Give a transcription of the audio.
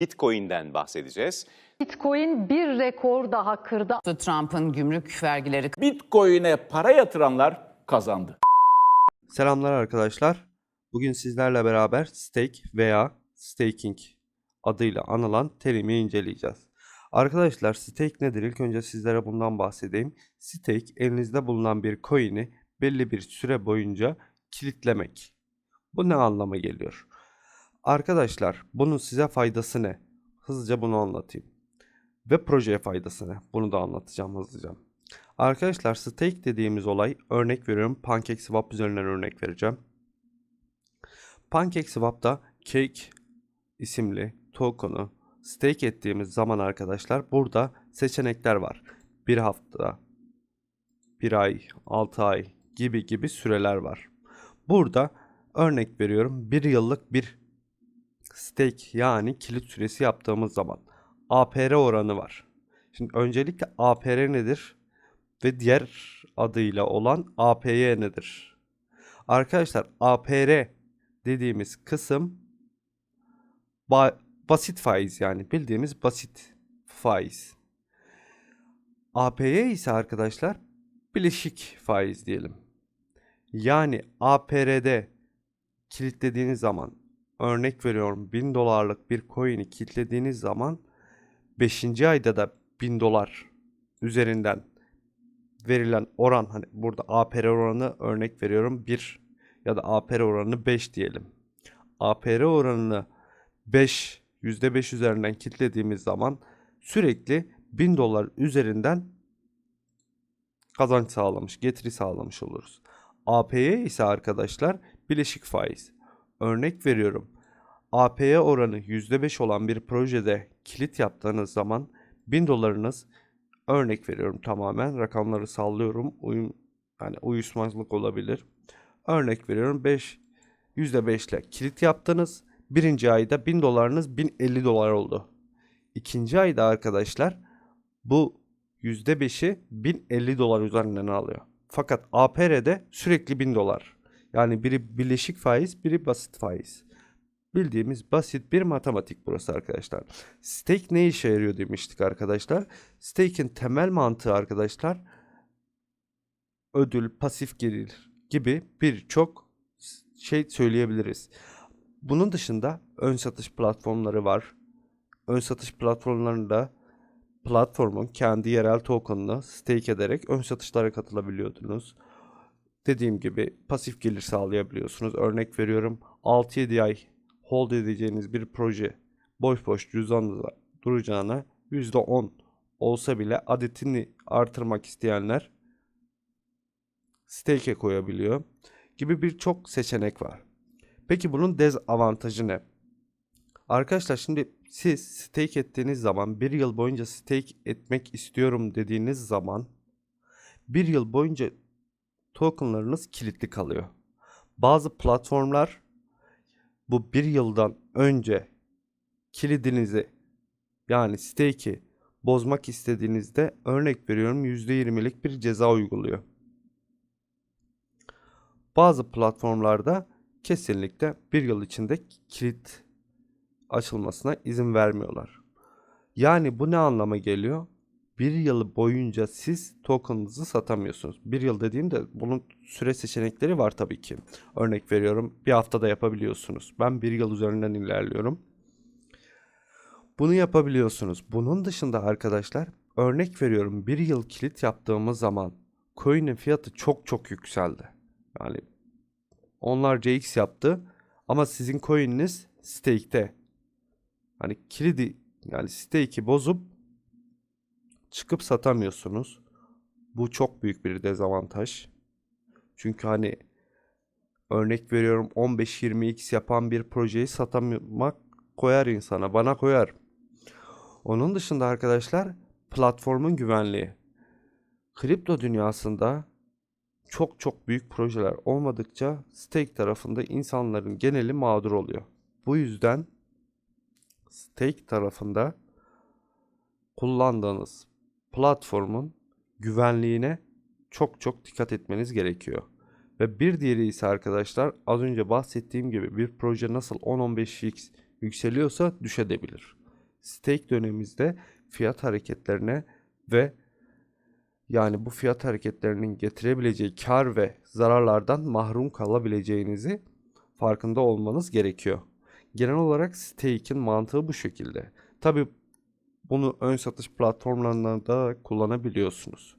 Bitcoin'den bahsedeceğiz. Bitcoin bir rekor daha kırdı. Trump'ın gümrük vergileri Bitcoin'e para yatıranlar kazandı. Selamlar arkadaşlar. Bugün sizlerle beraber stake veya staking adıyla anılan terimi inceleyeceğiz. Arkadaşlar stake nedir? İlk önce sizlere bundan bahsedeyim. Stake elinizde bulunan bir coin'i belli bir süre boyunca kilitlemek. Bu ne anlama geliyor? Arkadaşlar bunun size faydası ne? Hızlıca bunu anlatayım. Ve projeye faydası ne? Bunu da anlatacağım hızlıca. Arkadaşlar stake dediğimiz olay örnek veriyorum PancakeSwap üzerinden örnek vereceğim. PancakeSwap'ta Cake isimli token'u stake ettiğimiz zaman arkadaşlar burada seçenekler var. Bir hafta, bir ay, 6 ay gibi gibi süreler var. Burada örnek veriyorum bir yıllık bir stake yani kilit süresi yaptığımız zaman APR oranı var. Şimdi öncelikle APR nedir? Ve diğer adıyla olan APY nedir? Arkadaşlar APR dediğimiz kısım ba- basit faiz yani bildiğimiz basit faiz. APY ise arkadaşlar bileşik faiz diyelim. Yani APR'de kilitlediğiniz zaman örnek veriyorum 1000 dolarlık bir coin'i kilitlediğiniz zaman 5. ayda da 1000 dolar üzerinden verilen oran hani burada APR oranı örnek veriyorum 1 ya da APR oranı 5 diyelim. APR oranını 5 %5 üzerinden kilitlediğimiz zaman sürekli 1000 dolar üzerinden kazanç sağlamış, getiri sağlamış oluruz. APY ise arkadaşlar bileşik faiz. Örnek veriyorum. APY oranı %5 olan bir projede kilit yaptığınız zaman 1000 dolarınız örnek veriyorum tamamen rakamları sallıyorum. Uyum yani uyuşmazlık olabilir. Örnek veriyorum 5 %5 ile kilit yaptınız. Birinci ayda 1000 dolarınız 1050 dolar oldu. İkinci ayda arkadaşlar bu %5'i 1050 dolar üzerinden alıyor. Fakat APR'de sürekli 1000 dolar. Yani biri bileşik faiz, biri basit faiz. Bildiğimiz basit bir matematik burası arkadaşlar. Stake ne işe yarıyor demiştik arkadaşlar. Stake'in temel mantığı arkadaşlar ödül, pasif gelir gibi birçok şey söyleyebiliriz. Bunun dışında ön satış platformları var. Ön satış platformlarında platformun kendi yerel token'ını stake ederek ön satışlara katılabiliyordunuz. Dediğim gibi pasif gelir sağlayabiliyorsunuz. Örnek veriyorum 6-7 ay hold edeceğiniz bir proje boş boş cüzdanınızda duracağına %10 olsa bile adetini artırmak isteyenler stake'e koyabiliyor gibi birçok seçenek var. Peki bunun dezavantajı ne? Arkadaşlar şimdi siz stake ettiğiniz zaman bir yıl boyunca stake etmek istiyorum dediğiniz zaman bir yıl boyunca tokenlarınız kilitli kalıyor. Bazı platformlar bu bir yıldan önce kilidinizi yani stake'i bozmak istediğinizde örnek veriyorum %20'lik bir ceza uyguluyor. Bazı platformlarda kesinlikle bir yıl içinde kilit açılmasına izin vermiyorlar. Yani bu ne anlama geliyor? Bir yıl boyunca siz token'ınızı satamıyorsunuz. Bir yıl dediğimde bunun süre seçenekleri var tabii ki. Örnek veriyorum bir haftada yapabiliyorsunuz. Ben bir yıl üzerinden ilerliyorum. Bunu yapabiliyorsunuz. Bunun dışında arkadaşlar örnek veriyorum bir yıl kilit yaptığımız zaman coin'in fiyatı çok çok yükseldi. Yani onlarca x yaptı ama sizin coin'iniz stake'te. Hani kilidi yani stake'i bozup çıkıp satamıyorsunuz. Bu çok büyük bir dezavantaj. Çünkü hani örnek veriyorum 15-20x yapan bir projeyi satamak koyar insana. Bana koyar. Onun dışında arkadaşlar platformun güvenliği. Kripto dünyasında çok çok büyük projeler olmadıkça stake tarafında insanların geneli mağdur oluyor. Bu yüzden stake tarafında kullandığınız platformun güvenliğine çok çok dikkat etmeniz gerekiyor. Ve bir diğeri ise arkadaşlar az önce bahsettiğim gibi bir proje nasıl 10-15x yükseliyorsa düşebilir. stake döneminizde fiyat hareketlerine ve yani bu fiyat hareketlerinin getirebileceği kar ve zararlardan mahrum kalabileceğinizi farkında olmanız gerekiyor. Genel olarak stake'in mantığı bu şekilde. Tabi bunu ön satış platformlarında da kullanabiliyorsunuz.